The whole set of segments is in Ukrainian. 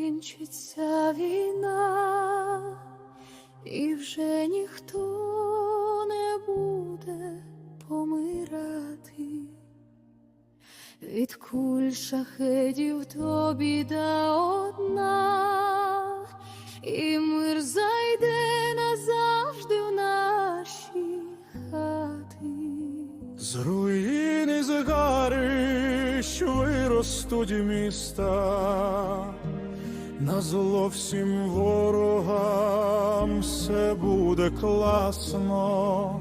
закінчиться війна, і вже ніхто не буде помирати, від куль шахедів то біда одна, і мир зайде назавжди в наші хати. З руїни загари, що виростуть міста на зло всім ворогам все буде класно.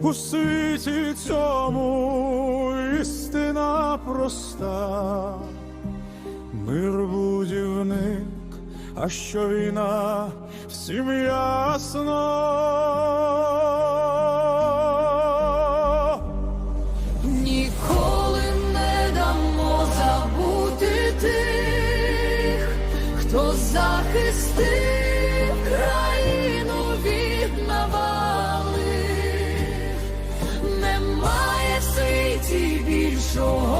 У світі цьому істина проста, мир будівник, а що війна всім ясно. Хто захистив країну від навали. Немає в світі більшого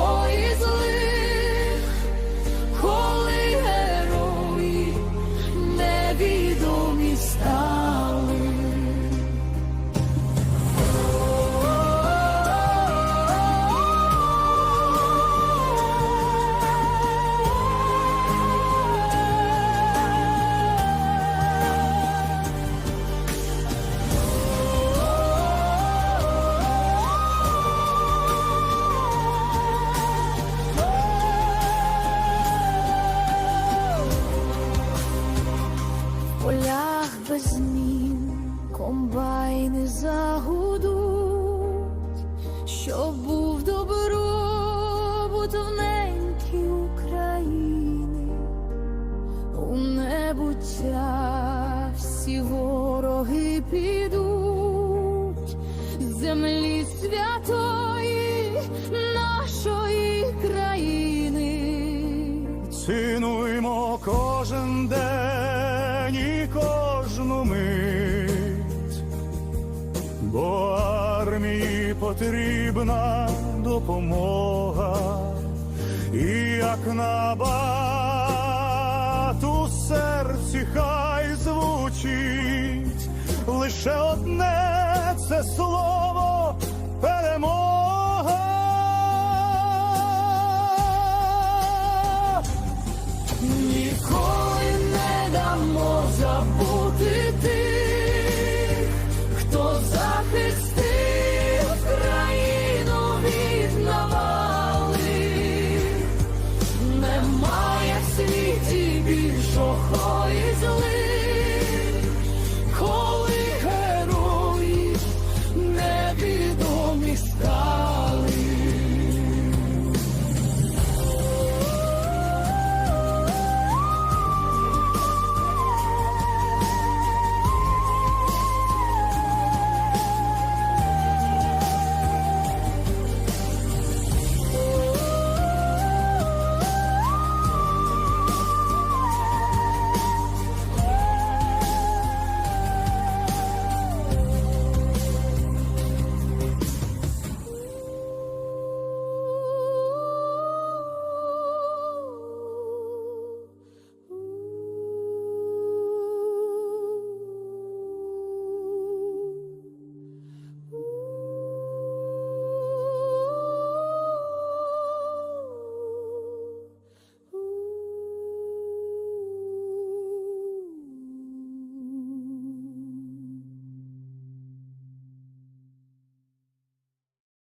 щоб був добробут в неньки України, у небуття всі вороги підуть, землі святої нашої країни. Цінуймо кожен день і кожну мить, потрібна допомога, і як набат у серці хай звучить лише одне це слово перемога.